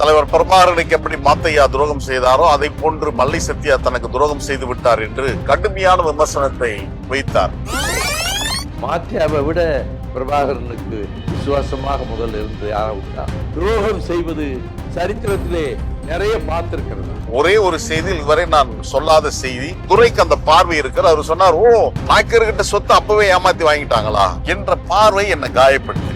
தலைவர் பிரபாகரனுக்கு எப்படி மாத்தையா துரோகம் செய்தாரோ அதை போன்று மல்லை சத்யா தனக்கு துரோகம் செய்து விட்டார் என்று கடுமையான விமர்சனத்தை வைத்தார். மாத்தியாவை விட பிரபாகரனுக்கு விசுவாசமாக முதல்ல இருந்து ஆரம்பித்தார் துரோகம் செய்வது சரித்திரத்திலே நிறைய பார்த்திருக்கிறது. ஒரே ஒரு செய்தி இதுவரை நான் சொல்லாத செய்தி. துரைக்கு அந்த பார்வை இருக்கிற அவர் சொன்னார் ஓ நாயக்கர்கிட்ட சொத்து அப்பவே ஏமாத்தி வாங்கிட்டாங்களா? என்ற பார்வை என்னை காயப்படுத்தியிருக்கிறது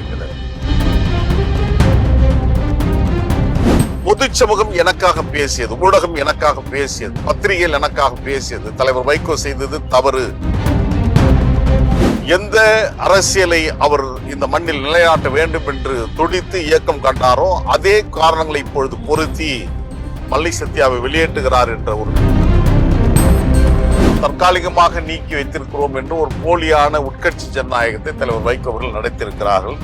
பொது சமூகம் எனக்காக பேசியது ஊடகம் எனக்காக பேசியது பத்திரிகைகள் எனக்காக பேசியது தலைவர் வைகோ செய்தது தவறு. எந்த அரசியலை அவர் இந்த மண்ணில் நிலைநாட்ட வேண்டும் என்று துடித்து இயக்கம் கண்டாரோ அதே காரணங்களை இப்பொழுது பொருத்தி மல்லி சத்யாவை வெளியேற்றுகிறார் என்ற ஒரு தற்காலிகமாக நீக்கி வைத்திருக்கிறோம் என்று ஒரு போலியான உட்கட்சி ஜனநாயகத்தை தலைவர் வைகோ அவர்கள் நடத்தியிருக்கிறார்கள்.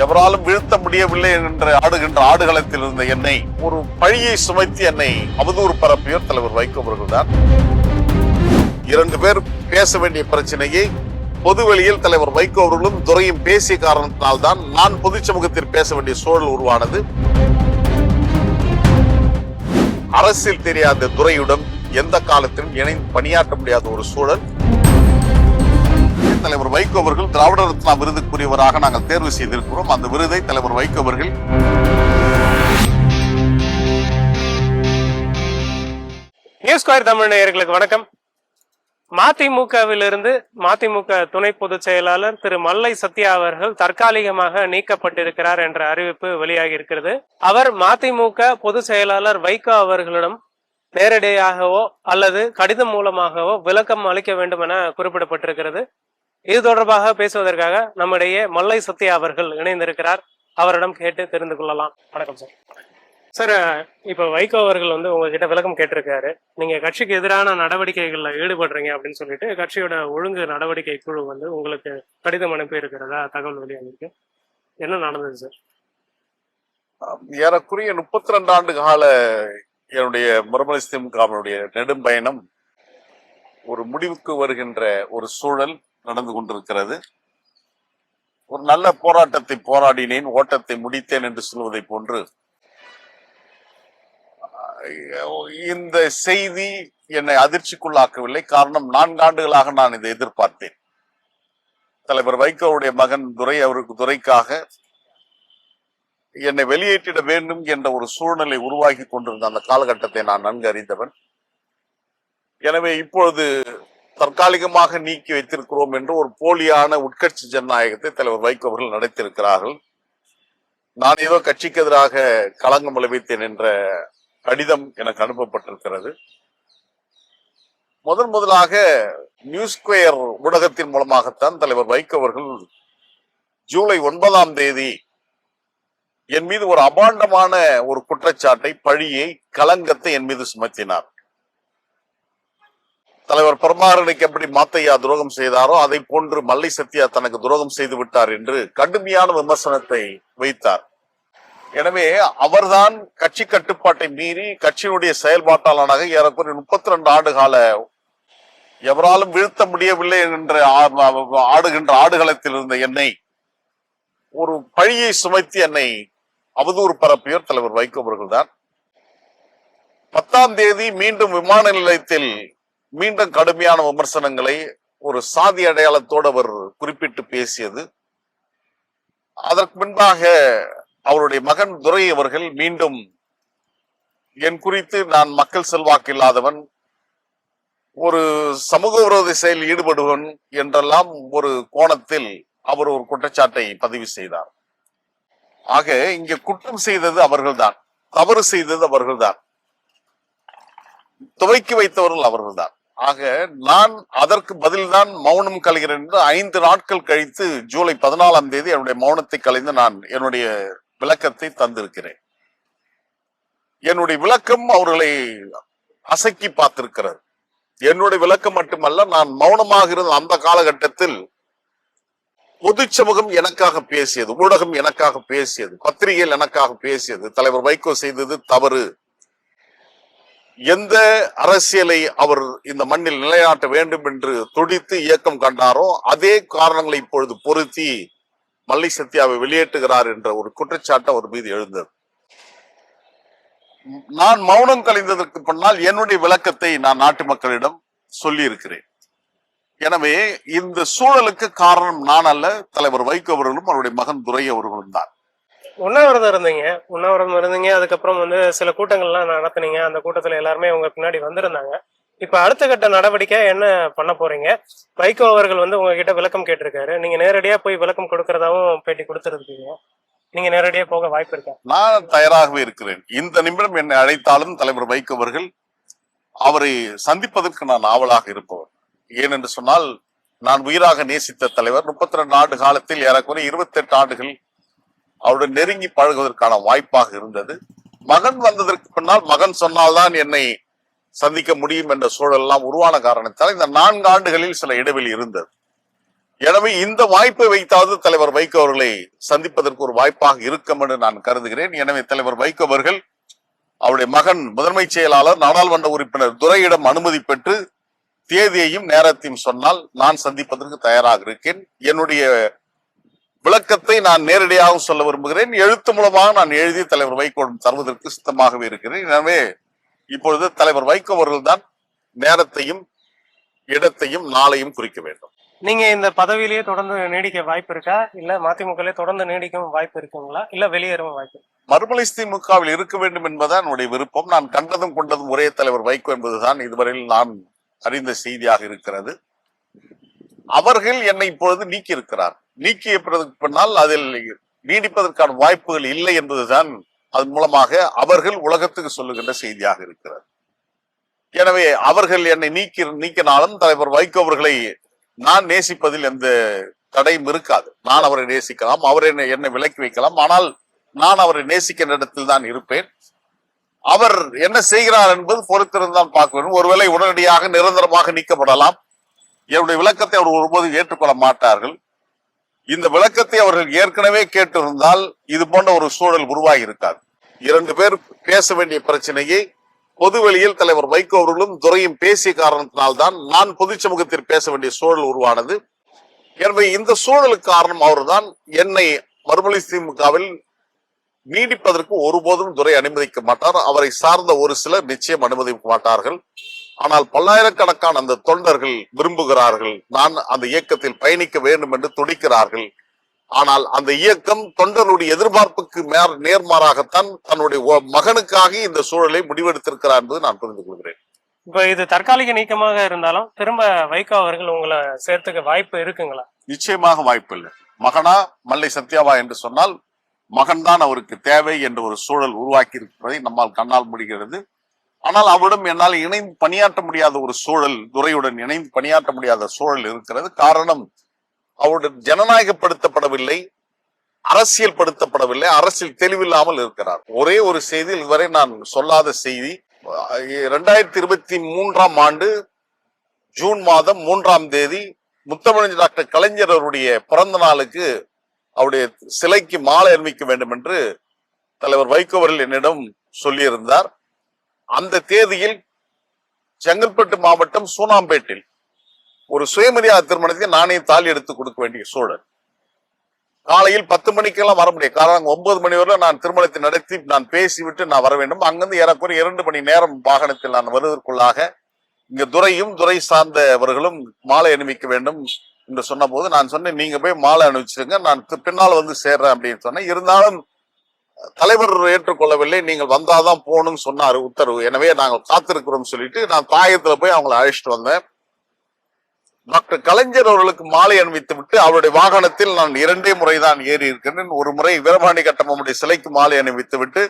எவராலும் வீழ்த்த முடியவில்லை என்ற ஆடுகின்ற ஆடுகளத்தில் இருந்த என்னை ஒரு பழியை சுமைத்து என்னை அவதூறு பரப்பியோர் தலைவர் வைகோ அவர்கள் தான் இரண்டு பேர் பேச வேண்டிய பிரச்சனையை பொதுவெளியில் தலைவர் வைகோ அவர்களும் துறையும் பேசிய காரணத்தினால் தான் நான் பொது சமூகத்தில் பேச வேண்டிய சூழல் உருவானது. அரசியல் தெரியாத துறையுடன் எந்த காலத்திலும் இணைந்து பணியாற்ற முடியாத ஒரு சூழல். தலைவர் வைகோ அவர்கள் திராவிட ரத்னா விருதுக்குரியவராக நாங்கள் தேர்வு செய்திருக்கிறோம். அந்த விருதை தலைவர் வைகோ அவர்கள் நியூஸ் ஸ்கொயர் தமிழ் நேயர்களுக்கு வணக்கம். மதிமுகவிலிருந்து மதிமுக துணை பொதுச் செயலாளர் திரு மல்லை சத்யா அவர்கள் தற்காலிகமாக நீக்கப்பட்டிருக்கிறார் என்ற அறிவிப்பு வெளியாகி இருக்கிறது அவர் மதிமுக பொதுச் செயலாளர் வைகோ அவர்களிடம் நேரடியாகவோ அல்லது கடிதம் மூலமாகவோ விளக்கம் அளிக்க வேண்டும் என குறிப்பிடப்பட்டிருக்கிறது. இது தொடர்பாக பேசுவதற்காக நம்முடைய மல்லை சத்யா அவர்கள் இணைந்திருக்கிறார். அவரிடம் கேட்டு தெரிந்து கொள்ளலாம். வணக்கம் சார். சார் இப்ப வைகோ அவர்கள் வந்து உங்ககிட்ட விளக்கம் கேட்டிருக்காரு. நீங்க கட்சிக்கு எதிரான நடவடிக்கைகள்ல ஈடுபடுறீங்க அப்படின்னு சொல்லிட்டு கட்சியோட ஒழுங்கு நடவடிக்கை குழு வந்து உங்களுக்கு கடிதம் அனுப்பி இருக்கிறதா தகவல் வெளியாகிருக்கு என்ன நடந்தது சார்? ஏறக்குறைய முப்பத்தி ரெண்டு ஆண்டு கால என்னுடைய மறுமலை திமுகவினுடைய நெடும் பயணம் ஒரு முடிவுக்கு வருகின்ற ஒரு சூழல் நடந்து கொண்டிருக்கிறது. ஒரு நல்ல போராட்டத்தை போராடினேன் ஓட்டத்தை முடித்தேன் என்று சொல்வதை போன்று. இந்த செய்தி என்னை அதிர்ச்சிக்குள்ளாக்கவில்லை. காரணம் நான்கு ஆண்டுகளாக நான் இதை எதிர்பார்த்தேன். தலைவர் வைகோவுடைய மகன் துரை அவருக்கு துரைக்காக என்னை வெளியேற்றிட வேண்டும் என்ற ஒரு சூழ்நிலை உருவாகி கொண்டிருந்த அந்த காலகட்டத்தை நான் நன்கு அறிந்தவன். எனவே இப்பொழுது தற்காலிகமாக நீக்கி வைத்திருக்கிறோம் என்று ஒரு போலியான உட்கட்சி ஜனநாயகத்தை தலைவர் வைகோ அவர்கள் நடத்தியிருக்கிறார்கள். நான் ஏதோ கட்சிக்கு எதிராக களங்கம் விளைவித்தேன் என்ற கடிதம் எனக்கு அனுப்பப்பட்டிருக்கிறது. முதன் முதலாக நியூஸ் ஸ்கொயர் ஊடகத்தின் மூலமாகத்தான் தலைவர் வைகோ அவர்கள் ஜூலை ஒன்பதாம் தேதி என் மீது ஒரு அபாண்டமான ஒரு குற்றச்சாட்டை பழியை களங்கத்தை என் மீது சுமத்தினார். தலைவர் பெருமாறனுக்கு எப்படி மாத்தையா துரோகம் செய்தாரோ அதை போன்று மல்லை சத்யா தனக்கு துரோகம் செய்து விட்டார் என்று கடுமையான விமர்சனத்தை வைத்தார். எனவே அவர்தான் கட்சி கட்டுப்பாட்டை மீறி கட்சியினுடைய செயல்பாட்டாளனாக ஏறக்குறைய முப்பத்தி ரெண்டு ஆண்டு கால எவராலும் வீழ்த்த முடியவில்லை என்ற ஆடுகின்ற ஆடுகளத்தில் இருந்த என்னை ஒரு பழியை சுமைத்து என்னை அவதூறு பரப்பியோர் தலைவர் வைகோ அவர்கள் தான் பத்தாம் தேதி மீண்டும் விமான நிலையத்தில் மீண்டும் கடுமையான விமர்சனங்களை ஒரு சாதி அடையாளத்தோடு அவர் குறிப்பிட்டு பேசியது. அதற்கு முன்பாக அவருடைய மகன் துரை அவர்கள் மீண்டும் என் குறித்து நான் மக்கள் செல்வாக்கு இல்லாதவன் ஒரு சமூக விரோத செயலில் ஈடுபடுவன் என்றெல்லாம் ஒரு கோணத்தில் அவர் ஒரு குற்றச்சாட்டை பதிவு செய்தார். ஆக இங்கே குற்றம் செய்தது அவர்கள்தான் தவறு செய்தது அவர்கள்தான். துவைக்கி வைத்தவர்கள் அவர்கள்தான். ஆக நான் அதற்கு பதில்தான் மௌனம் கலைகிறேன் என்று ஐந்து நாட்கள் கழித்து ஜூலை பதினாலாம் தேதி என்னுடைய மௌனத்தை கலைந்து நான் என்னுடைய விளக்கத்தை தந்திருக்கிறேன். என்னுடைய விளக்கம் அவர்களை அசக்கி பார்த்திருக்கிறது. என்னுடைய விளக்கம் மட்டுமல்ல நான் மௌனமாக இருந்த அந்த காலகட்டத்தில் பொது சமூகம் எனக்காக பேசியது ஊடகம் எனக்காக பேசியது பத்திரிகைகள் எனக்காக பேசியது தலைவர் வைகோ செய்தது தவறு. எந்த அரசியலை அவர் இந்த மண்ணில் நிலைநாட்ட வேண்டும் என்று துடித்து இயக்கம் கண்டாரோ அதே காரணங்களை இப்பொழுது பொருத்தி மல்லி சத்யாவை வெளியேற்றுகிறார் என்ற ஒரு குற்றச்சாட்டு அவர் மீது எழுந்தது. நான் மௌனம் கலைந்ததற்கு பின்னால் என்னுடைய விளக்கத்தை நான் நாட்டு மக்களிடம் சொல்லி இருக்கிறேன் எனவே இந்த சூழலுக்கு காரணம் நான் அல்ல தலைவர் வைகோ அவர்களும் அவருடைய மகன் துரை அவர்களும் தான். உண்ணாவிரதம் இருந்தீங்க. உண்ணாவிரதம் இருந்தீங்க. அதுக்கப்புறம் வந்து சில கூட்டங்கள்லாம் நடத்துனீங்க. அந்த கூட்டத்துல எல்லாருமே உங்க பின்னாடி வந்திருந்தாங்க. இப்ப அடுத்த கட்ட நடவடிக்கை என்ன பண்ண போறீங்க? வைகோ அவர்கள் வந்து உங்ககிட்ட விளக்கம் கேட்டிருக்காரு. நீங்க நேரடியா போய் விளக்கம் கொடுக்கறதாவும் பேட்டி கொடுத்துருக்கீங்க. நீங்க நேரடியா போக வாய்ப்பு இருக்கா? நான் தயாராகவே இருக்கிறேன். இந்த நிமிடம் என்னை அழைத்தாலும் தலைவர் வைகோ அவர்கள் அவரை சந்திப்பதற்கு நான் ஆவலாக இருப்பவர். ஏனென்று சொன்னால் நான் உயிராக நேசித்த தலைவர் முப்பத்தி ரெண்டு ஆண்டு காலத்தில் ஏறக்குறைய இருபத்தி எட்டு ஆண்டுகள் அவருடன் நெருங்கி பழகுவதற்கான வாய்ப்பாக இருந்தது. மகன் வந்ததற்கு பின்னால் மகன் சொன்னால்தான் என்னை சந்திக்க முடியும் என்ற சூழல் எல்லாம் உருவான காரணத்தால் இந்த நான்கு ஆண்டுகளில் சில இடைவெளி இருந்தது. எனவே இந்த வாய்ப்பை வைத்தாவது தலைவர் வைகோ அவர்களை சந்திப்பதற்கு ஒரு வாய்ப்பாக இருக்கும் என்று நான் கருதுகிறேன். எனவே தலைவர் வைகோ அவர்கள் அவருடைய மகன் முதன்மை செயலாளர் நாடாளுமன்ற உறுப்பினர் துரையிடம் அனுமதி பெற்று தேதியையும் நேரத்தையும் சொன்னால் நான் சந்திப்பதற்கு தயாராக இருக்கேன். என்னுடைய விளக்கத்தை நான் நேரடியாக சொல்ல விரும்புகிறேன். எழுத்து மூலமாக நான் எழுதி தலைவர் வைகோவிடம் தருவதற்கு சித்தமாகவே இருக்கிறேன். எனவே இப்பொழுது தலைவர் வைகோ அவர்கள் தான் நேரத்தையும் இடத்தையும் நாளையும் குறிக்க வேண்டும். நீங்க இந்த பதவியிலேயே தொடர்ந்து நீடிக்க வாய்ப்பு இருக்கா? இல்ல மதிமுகலே தொடர்ந்து நீடிக்கவும் வாய்ப்பு இருக்குங்களா? இல்ல வெளியேறவும் வாய்ப்பு? மறுமலை திமுகவில் இருக்க வேண்டும் என்பதுதான் என்னுடைய விருப்பம். நான் கண்டதும் கொண்டதும் ஒரே தலைவர் வைகோ என்பதுதான் இதுவரையில் நான் அறிந்த செய்தியாக இருக்கிறது. அவர்கள் என்னை இப்பொழுது நீக்கி இருக்கிறார் நீக்கிய பின்னால் அதில் நீடிப்பதற்கான வாய்ப்புகள் இல்லை என்பதுதான் அதன் மூலமாக அவர்கள் உலகத்துக்கு சொல்லுகின்ற செய்தியாக இருக்கிறது. எனவே அவர்கள் என்னை நீக்கி நீக்கினாலும் தலைவர் வைகோ அவர்களை நான் நேசிப்பதில் எந்த தடையும் இருக்காது. நான் அவரை நேசிக்கலாம் அவர் என்னை என்னை விலக்கி வைக்கலாம். ஆனால் நான் அவரை நேசிக்கின்ற இடத்தில் தான் இருப்பேன். அவர் என்ன செய்கிறார் என்பது பொறுத்திருந்தான் பார்க்க வேண்டும். ஒருவேளை உடனடியாக நிரந்தரமாக நீக்கப்படலாம். என்னுடைய விளக்கத்தை அவர் ஒருபோது ஏற்றுக்கொள்ள மாட்டார்கள். இந்த விளக்கத்தை அவர்கள் ஏற்கனவே கேட்டிருந்தால் இது போன்ற ஒரு சூழல் உருவாகி இருக்காது. இரண்டு பேர் பேச வேண்டிய பிரச்சனையை பொதுவெளியில் தலைவர் வைகோ அவர்களும் துறையும் பேசிய காரணத்தினால்தான் நான் பொது சமூகத்தில் பேச வேண்டிய சூழல் உருவானது. எனவே இந்த சூழலுக்கு காரணம் அவர்தான். என்னை மறுமொழி திமுகவில் நீடிப்பதற்கு ஒருபோதும் துறை அனுமதிக்க மாட்டார். அவரை சார்ந்த ஒரு சிலர் நிச்சயம் அனுமதிக்க மாட்டார்கள். ஆனால் பல்லாயிரக்கணக்கான அந்த தொண்டர்கள் விரும்புகிறார்கள். நான் அந்த இயக்கத்தில் பயணிக்க வேண்டும் என்று துடிக்கிறார்கள். ஆனால் அந்த இயக்கம் தொண்டர்களுடைய எதிர்பார்ப்புக்கு மேற் நேர்மாறாகத்தான் தன்னுடைய மகனுக்காக இந்த சூழலை முடிவெடுத்திருக்கிறார் என்பது நான் புரிந்து கொள்கிறேன். இப்ப இது தற்காலிக நீக்கமாக இருந்தாலும் திரும்ப வைகோ அவர்கள் உங்களை சேர்த்துக்க வாய்ப்பு இருக்குங்களா? நிச்சயமாக வாய்ப்பில்லை மகனா மல்லை சத்யாவா என்று சொன்னால் மகன்தான் அவருக்கு தேவை என்ற ஒரு சூழல் உருவாக்கி இருக்கிறதை நம்மால் கண்ணால் முடிகிறது. ஆனால் அவரிடம் என்னால் இணைந்து பணியாற்ற முடியாத ஒரு சூழல் துரையுடன் இணைந்து பணியாற்ற முடியாத சூழல் இருக்கிறது. காரணம் அவருடன் ஜனநாயகப்படுத்தப்படவில்லை அரசியல் படுத்தப்படவில்லை அரசியல் தெளிவில்லாமல் இருக்கிறார். ஒரே ஒரு செய்தி இதுவரை நான் சொல்லாத செய்தி இரண்டாயிரத்தி இருபத்தி மூன்றாம் ஆண்டு ஜூன் மாதம் மூன்றாம் தேதி முத்தமிழ் டாக்டர் கலைஞர் அவருடைய பிறந்த நாளுக்கு அவருடைய சிலைக்கு மாலை அணிவிக்க வேண்டும் என்று தலைவர் வைகோவரில் என்னிடம் சொல்லியிருந்தார். அந்த தேதியில் செங்கல்பட்டு மாவட்டம் சூனாம்பேட்டில் ஒரு சுயமரியாதை திருமணத்துக்கு நானே தாலி எடுத்து கொடுக்க வேண்டிய சூழல். காலையில் பத்து மணிக்கெல்லாம் வர முடியும் காரணம் ஒன்பது மணி வரை நான் திருமணத்தை நடத்தி நான் பேசிவிட்டு நான் வர வேண்டும். அங்கிருந்து ஏறக்குறைய இரண்டு மணி நேரம் வாகனத்தில் நான் வருவதற்குள்ளாக இங்க துறையும் துறை சார்ந்தவர்களும் மாலை அணிவிக்க வேண்டும் என்று சொன்னபோது நான் சொன்னேன் நீங்க போய் மாலை அணிவிச்சிருங்க. நான் பின்னால் வந்து சேர்றேன் அப்படின்னு சொன்னேன். இருந்தாலும் தலைவர் ஏற்றுக்கொள்ளவில்லை நீங்கள் வந்தாதான் போகணும்னு சொன்னாரு உத்தரவு. எனவே நாங்கள் காத்திருக்கிறோம் சொல்லிட்டு நான் தாயத்துல போய் அவங்களை அழைச்சிட்டு வந்தேன். டாக்டர் கலைஞர் அவர்களுக்கு மாலை அணிவித்து விட்டு அவருடைய வாகனத்தில் நான் இரண்டே முறைதான் ஏறி இருக்கின்றேன். ஒரு முறை வீரபாணி கட்டமுடைய சிலைக்கு மாலை அணிவித்து விட்டு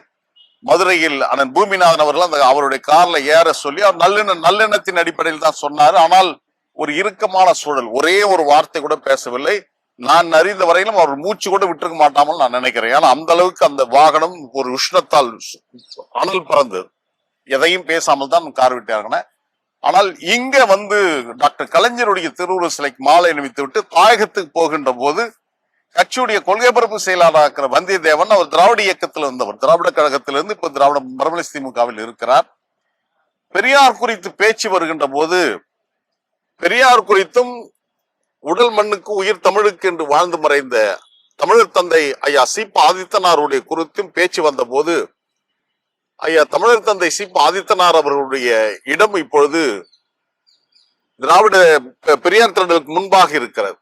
மதுரையில் அண்ணன் பூமிநாதன் அவர்கள் அந்த அவருடைய கார்ல ஏற சொல்லி அவர் நல்லெண்ண நல்லெண்ணத்தின் அடிப்படையில் தான் சொன்னார். ஆனால் ஒரு இறுக்கமான சூழல் ஒரே ஒரு வார்த்தை கூட பேசவில்லை. நான் அறிந்த வரையிலும் அவர் மூச்சு கூட விட்டுருக்க மாட்டாமல் நான் நினைக்கிறேன். ஏன்னா அந்த அளவுக்கு அந்த வாகனம் ஒரு உஷ்ணத்தால் அனல் பறந்து எதையும் பேசாமல் தான் கார் விட்டாருங்க ஆனால் இங்க வந்து டாக்டர் கலைஞருடைய திருவுரு சிலைக்கு மாலை அணிவித்து விட்டு தாயகத்துக்கு போகின்ற போது கட்சியுடைய கொள்கை பரப்பு செயலாளராக இருக்கிற வந்தியத்தேவன் அவர் திராவிட இயக்கத்தில் இருந்தவர். திராவிட கழகத்திலிருந்து இப்ப திராவிட மரபணி திமுகவில் இருக்கிறார். பெரியார் குறித்து பேச்சு வருகின்ற போது பெரியார் குறித்தும் உடல் மண்ணுக்கு உயிர் தமிழுக்கு என்று வாழ்ந்து மறைந்த தமிழர் தந்தை ஐயா சீப்பா ஆதித்தனாருடைய குறித்தும் பேச்சு வந்த போது ஐயா தமிழர் தந்தை சி ஆதித்தனார் அவர்களுடைய இடம் இப்பொழுது திராவிட பெரியார் திரண்டலுக்கு முன்பாக இருக்கிறது.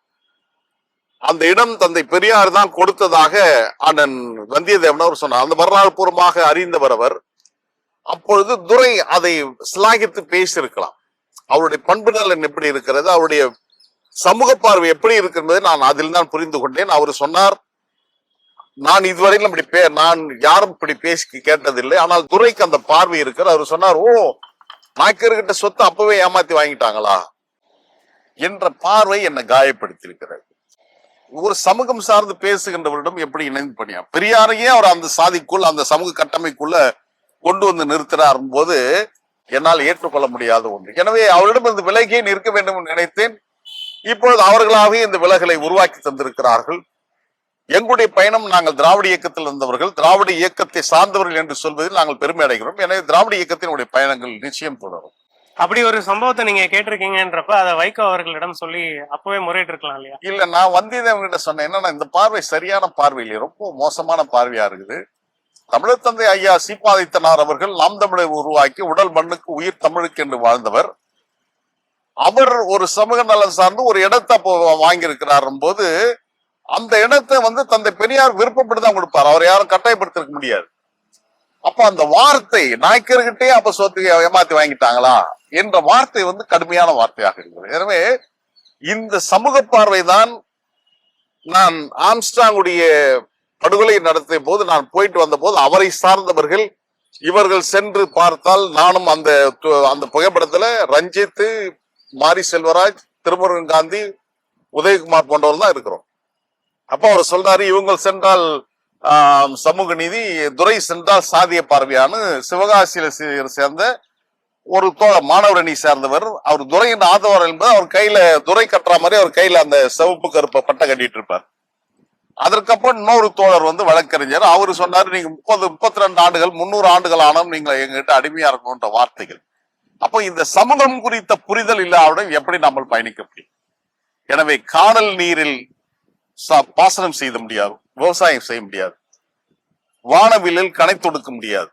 அந்த இடம் தந்தை பெரியார் தான் கொடுத்ததாக அண்ணன் வந்தியத்தேவன் அவர் சொன்னார். அந்த வரலாறு பூர்வமாக அறிந்தவர் அவர். அப்பொழுது துரை அதை சிலாகித்து பேசியிருக்கலாம். அவருடைய பண்பு நலன் எப்படி இருக்கிறது? அவருடைய சமூக பார்வை எப்படி இருக்கிறது நான் அதில் தான் புரிந்து கொண்டேன். அவர் சொன்னார் நான் இதுவரையிலும் இப்படி பே நான் யாரும் இப்படி பேசி கேட்டதில்லை. ஆனால் துரைக்கு அந்த பார்வை இருக்கிறது. அவர் சொன்னார் ஓ நாயக்கர்கிட்ட சொத்து அப்பவே ஏமாத்தி வாங்கிட்டாங்களா? என்ற பார்வை என்னை காயப்படுத்தியிருக்கிறது. ஒரு சமூகம் சார்ந்து பேசுகின்றவரிடம் எப்படி இணைந்து பணியா பெரியாரையே அவர் அந்த சாதிக்குள் அந்த சமூக கட்டமைக்குள்ள கொண்டு வந்து நிறுத்துறார் போது என்னால் ஏற்றுக்கொள்ள முடியாத ஒன்று. எனவே அவரிடம் இந்த விலகியே நிற்க வேண்டும் என்று நினைத்தேன். இப்பொழுது அவர்களாகவே இந்த விலகலை உருவாக்கி தந்திருக்கிறார்கள். எங்களுடைய பயணம் நாங்கள் திராவிட இயக்கத்தில் இருந்தவர்கள் திராவிட இயக்கத்தை சார்ந்தவர்கள் என்று சொல்வதில் நாங்கள் பெருமை அடைகிறோம். எனவே திராவிட இயக்கத்தினுடைய பயணங்கள் நிச்சயம் தொடரும். அப்படி ஒரு சம்பவத்தை நீங்க கேட்டிருக்கீங்கன்றப்ப அதை வைகோ அவர்களிடம் சொல்லி அப்பவே முறையிட்டு இருக்கலாம் இல்லையா? இல்ல நான் வந்தியத்தேவன் கிட்ட சொன்னேன். என்னன்னா இந்த பார்வை சரியான பார்வை இல்லையே ரொம்ப மோசமான பார்வையா இருக்குது. தமிழர் தந்தை ஐயா சீப்பாதித்தனார் அவர்கள் நாம் தமிழர் உருவாக்கி உடல் மண்ணுக்கு உயிர் தமிழுக்கு என்று வாழ்ந்தவர். அவர் ஒரு சமூக நலன் சார்ந்து ஒரு இடத்தை அப்போ வாங்கியிருக்கிறார் போது அந்த இடத்தை வந்து தந்தை பெரியார் விருப்பப்பட்டு தான் கொடுப்பார். அவர் யாரும் கட்டாயப்படுத்திருக்க முடியாது. அப்ப அந்த வார்த்தை நாய்க்கர்கிட்டே அப்ப சொத்து ஏமாத்தி வாங்கிட்டாங்களா என்ற வார்த்தை வந்து கடுமையான வார்த்தையாக இருக்கிறது. எனவே இந்த சமூக பார்வை தான் நான் ஆம்ஸ்டாங்குடைய படுகொலை நடத்திய போது நான் போயிட்டு வந்த போது அவரை சார்ந்தவர்கள் இவர்கள் சென்று பார்த்தால் நானும் அந்த அந்த புகைப்படத்துல ரஞ்சித்து மாரி செல்வராஜ் திருமுருகன் காந்தி உதயகுமார் போன்றவர் தான் இருக்கிறோம். அப்போ அவர் சொல்றாரு இவங்க சென்றால் சமூக நீதி துரை சென்றால் சாதிய பார்வையான்னு. சிவகாசியில சேர்ந்த ஒரு தோழ மாணவர் சேர்ந்தவர். அவர் துரையின் ஆதவர் என்பது அவர் கையில துரை கட்டுற மாதிரி அவர் கையில அந்த சிவப்பு கருப்பை பட்டை கட்டிட்டு இருப்பார் அதற்கப்புறம் இன்னொரு தோழர் வந்து வழக்கறிஞர். அவரு சொன்னாரு நீங்க முப்பது முப்பத்தி ரெண்டு ஆண்டுகள் முன்னூறு ஆண்டுகள் ஆனாலும் நீங்க எங்ககிட்ட அடிமையா இருக்கணும்ன்ற வார்த்தைகள். அப்போ இந்த சமூகம் குறித்த புரிதல் இல்லாவிடம் எப்படி நம்ம பயணிக்க முடியும்? எனவே காணல் நீரில் பாசனம் செய்த முடியாது விவசாயம் செய்ய முடியாது வானவிலில் கணை தொடுக்க முடியாது.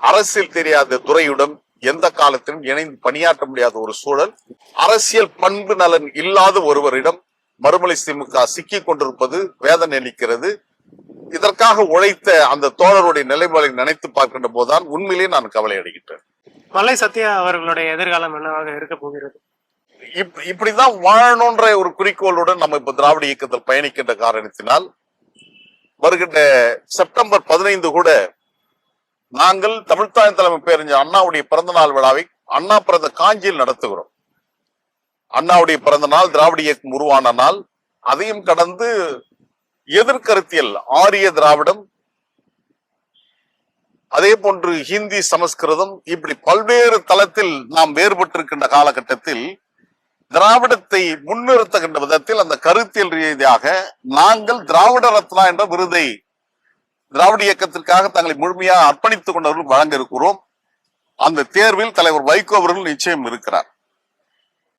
அரசியல் தெரியாத துறையுடன் எந்த காலத்திலும் இணைந்து பணியாற்ற முடியாத ஒரு சூழல் அரசியல் பண்பு நலன் இல்லாத ஒருவரிடம் மறுமலை திமுக சிக்கிக் கொண்டிருப்பது வேதனை அளிக்கிறது. இதற்காக உழைத்த அந்த தோழருடைய நிலைமைகளை நினைத்து பார்க்கின்ற போதுதான் உண்மையிலேயே நான் கவலை அடைகின்றேன். மலை சத்யா அவர்களுடைய எதிர்காலம் என்னவாக இருக்க போகிறது? இப்- இப்படிதான் வாழணுன்ற ஒரு குறிக்கோளுடன் நம்ம இப்ப திராவிட இயக்கத்தில் பயணிக்கின்ற காரணத்தினால் வருகின்ற செப்டம்பர் பதினைந்து கூட நாங்கள் தமிழ்த்தாய் தலைமை பேரறிஞர் அண்ணாவுடைய பிறந்த நாள் விழாவை அண்ணா பிறந்த காஞ்சியில் நடத்துகிறோம். அண்ணாவுடைய பிறந்த நாள் திராவிட இயக்கம் உருவான நாள். அதையும் கடந்து எதிர்கருத்தியல் ஆரிய திராவிடம் அதே போன்று ஹிந்தி சமஸ்கிருதம் இப்படி பல்வேறு தளத்தில் நாம் வேறுபட்டிருக்கின்ற காலகட்டத்தில் திராவிடத்தை முன்னிறுத்துகின்ற விதத்தில் அந்த கருத்தியல் ரீதியாக நாங்கள் திராவிட ரத்னா என்ற விருதை திராவிட இயக்கத்திற்காக தங்களை முழுமையாக அர்ப்பணித்துக் கொண்டவர்கள் வழங்க இருக்கிறோம் அந்த தேர்வில் தலைவர் வைகோ அவர்கள் நிச்சயம் இருக்கிறார்.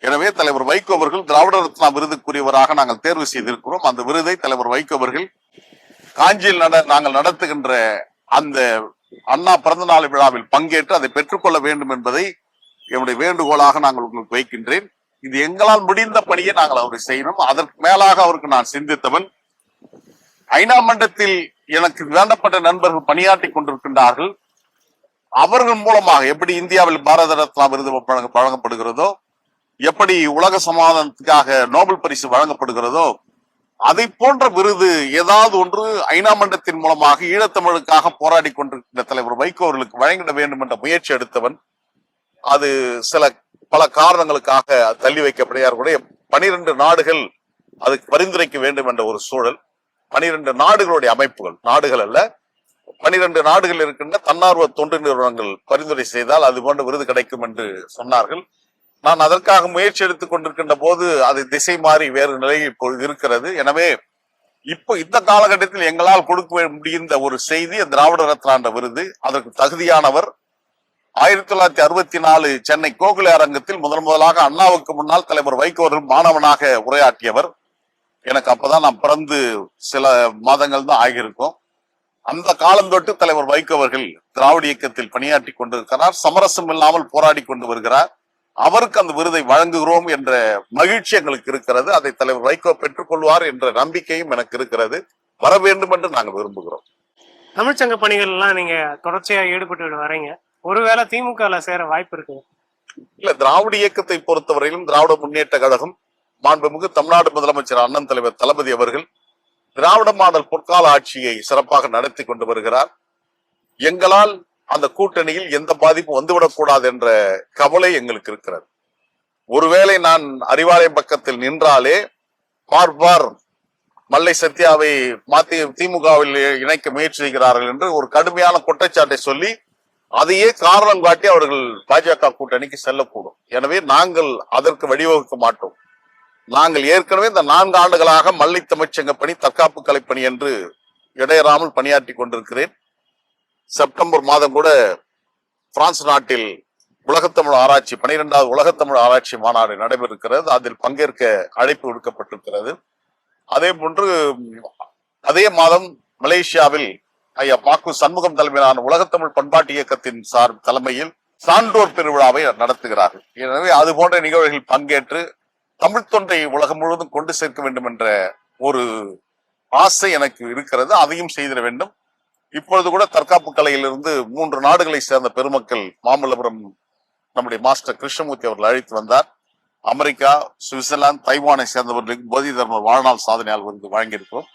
எனவே தலைவர் வைகோ அவர்கள் திராவிட ரத்னா விருதுக்குரியவராக நாங்கள் தேர்வு செய்திருக்கிறோம். அந்த விருதை தலைவர் வைகோ அவர்கள் காஞ்சியில் நட நாங்கள் நடத்துகின்ற அந்த அண்ணா பிறந்த நாள் விழாவில் பங்கேற்று அதை பெற்றுக்கொள்ள வேண்டும் என்பதை என்னுடைய வேண்டுகோளாக நாங்கள் உங்களுக்கு வைக்கின்றேன். இது எங்களால் முடிந்த பணியை நாங்கள் அவரை செய்யணும். அதற்கு மேலாக அவருக்கு நான் சிந்தித்தவன். ஐநா மன்றத்தில் எனக்கு வேண்டப்பட்ட நண்பர்கள் பணியாற்றி கொண்டிருக்கின்றார்கள். அவர்கள் மூலமாக எப்படி இந்தியாவில் பாரத ரத்னா விருது வழங்கப்படுகிறதோ எப்படி உலக சமாதானத்துக்காக நோபல் பரிசு வழங்கப்படுகிறதோ அதை போன்ற விருது ஏதாவது ஒன்று ஐநா மன்றத்தின் மூலமாக ஈழத்தமிழுக்காக போராடி கொண்டிருக்கின்ற தலைவர் வைகோ அவர்களுக்கு வழங்கிட வேண்டும் என்ற முயற்சி எடுத்தவன் அது சில பல காரணங்களுக்காக தள்ளி வைக்கப்படுகிறார் கூட. பனிரெண்டு நாடுகள் அதுக்கு பரிந்துரைக்க வேண்டும் என்ற ஒரு சூழல். பனிரெண்டு நாடுகளுடைய அமைப்புகள் நாடுகள் அல்ல பனிரெண்டு நாடுகள் இருக்கின்ற தன்னார்வ தொண்டு நிறுவனங்கள் பரிந்துரை செய்தால் அது போன்ற விருது கிடைக்கும் என்று சொன்னார்கள். நான் அதற்காக முயற்சி எடுத்துக் கொண்டிருக்கின்ற போது அது திசை மாறி வேறு நிலையில் இருக்கிறது. எனவே இப்போ இந்த காலகட்டத்தில் எங்களால் கொடுக்க முடிந்த ஒரு செய்தி திராவிட ரத்னாண்ட விருது. அதற்கு தகுதியானவர் ஆயிரத்தி தொள்ளாயிரத்தி அறுபத்தி நாலு சென்னை கோகுல அரங்கத்தில் முதன் முதலாக அண்ணாவுக்கு முன்னால் தலைவர் வைகோவரும் மாணவனாக உரையாற்றியவர். எனக்கு அப்பதான் நான் பிறந்து சில மாதங்கள் தான் ஆகியிருக்கும். அந்த காலம் தொட்டு தலைவர் வைகோ அவர்கள் திராவிட இயக்கத்தில் பணியாற்றி கொண்டிருக்கிறார். சமரசம் இல்லாமல் போராடி கொண்டு வருகிறார். அவருக்கு அந்த விருதை வழங்குகிறோம் என்ற மகிழ்ச்சி எங்களுக்கு இருக்கிறது. அதை தலைவர் வைகோ பெற்றுக்கொள்வார் என்ற நம்பிக்கையும் எனக்கு இருக்கிறது. வர வேண்டும் என்று நாங்கள் விரும்புகிறோம். தமிழ்ச்சங்க பணிகள் எல்லாம் நீங்க தொடர்ச்சியா ஈடுபட்டு வரீங்க. ஒருவேளை திமுகல சேர வாய்ப்பு இருக்கு. இல்ல திராவிட இயக்கத்தை பொறுத்தவரையிலும் திராவிட முன்னேற்ற கழகம் மாண்புமிகு தமிழ்நாடு முதலமைச்சர் அண்ணன் தலைவர் தளபதி அவர்கள் திராவிட மாடல் பொற்கால ஆட்சியை சிறப்பாக நடத்தி கொண்டு வருகிறார். எங்களால் அந்த கூட்டணியில் எந்த பாதிப்பும் வந்துவிடக்கூடாது என்ற கவலை எங்களுக்கு இருக்கிறது. ஒருவேளை நான் அறிவாலயம் பக்கத்தில் நின்றாலே பார்ப்பார் மல்லை சத்யாவை மாத்தி திமுகவில் இணைக்க முயற்சி செய்கிறார்கள் என்று ஒரு கடுமையான குற்றச்சாட்டை சொல்லி அதையே காரணம் காட்டி அவர்கள் பாஜக கூட்டணிக்கு செல்லக்கூடும். எனவே நாங்கள் அதற்கு வழிவகுக்க மாட்டோம். நாங்கள் ஏற்கனவே இந்த நான்கு ஆண்டுகளாக மல்லை தமிழ்ச்சங்க பணி தற்காப்பு கலைப்பணி என்று இடையறாமல் பணியாற்றி கொண்டிருக்கிறேன். செப்டம்பர் மாதம் கூட பிரான்ஸ் நாட்டில் உலகத்தமிழ் ஆராய்ச்சி பனிரெண்டாவது உலகத்தமிழ் ஆராய்ச்சி மாநாடு நடைபெறுகிறது. அதில் பங்கேற்க அழைப்பு விடுக்கப்பட்டிருக்கிறது. அதே போன்று அதே மாதம் மலேசியாவில் ஐயா பாக்கு சண்முகம் தலைமையிலான உலகத்தமிழ் பண்பாட்டு இயக்கத்தின் சார் தலைமையில் சான்றோர் பெருவிழாவை நடத்துகிறார்கள். எனவே அது போன்ற நிகழ்வுகளில் பங்கேற்று தமிழ் தொண்டை உலகம் முழுவதும் கொண்டு சேர்க்க வேண்டும் என்ற ஒரு ஆசை எனக்கு இருக்கிறது. அதையும் செய்திட வேண்டும். இப்பொழுது கூட தற்காப்பு கலையிலிருந்து மூன்று நாடுகளை சேர்ந்த பெருமக்கள் மாமல்லபுரம் நம்முடைய மாஸ்டர் கிருஷ்ணமூர்த்தி அவர்கள் அழைத்து வந்தார். அமெரிக்கா சுவிட்சர்லாந்து தைவானை சேர்ந்தவர்களுக்கு போதி தர்ம வாழ்நாள் சாதனையால் விருது வழங்கியிருக்கிறோம்.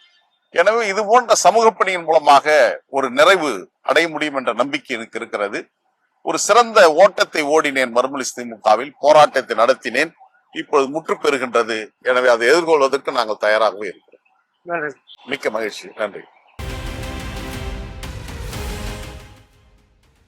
எனவே இது போன்ற சமூக பணியின் மூலமாக ஒரு நிறைவு அடைய முடியும் என்ற நம்பிக்கை எனக்கு இருக்கிறது. ஒரு சிறந்த ஓட்டத்தை ஓடினேன் மறுமொழி திமுகவில் போராட்டத்தை நடத்தினேன். இப்பொழுது முற்று பெறுகின்றது. எனவே அதை எதிர்கொள்வதற்கு நாங்கள் தயாராகவே இருக்கிறோம். நன்றி. மிக்க மகிழ்ச்சி. நன்றி.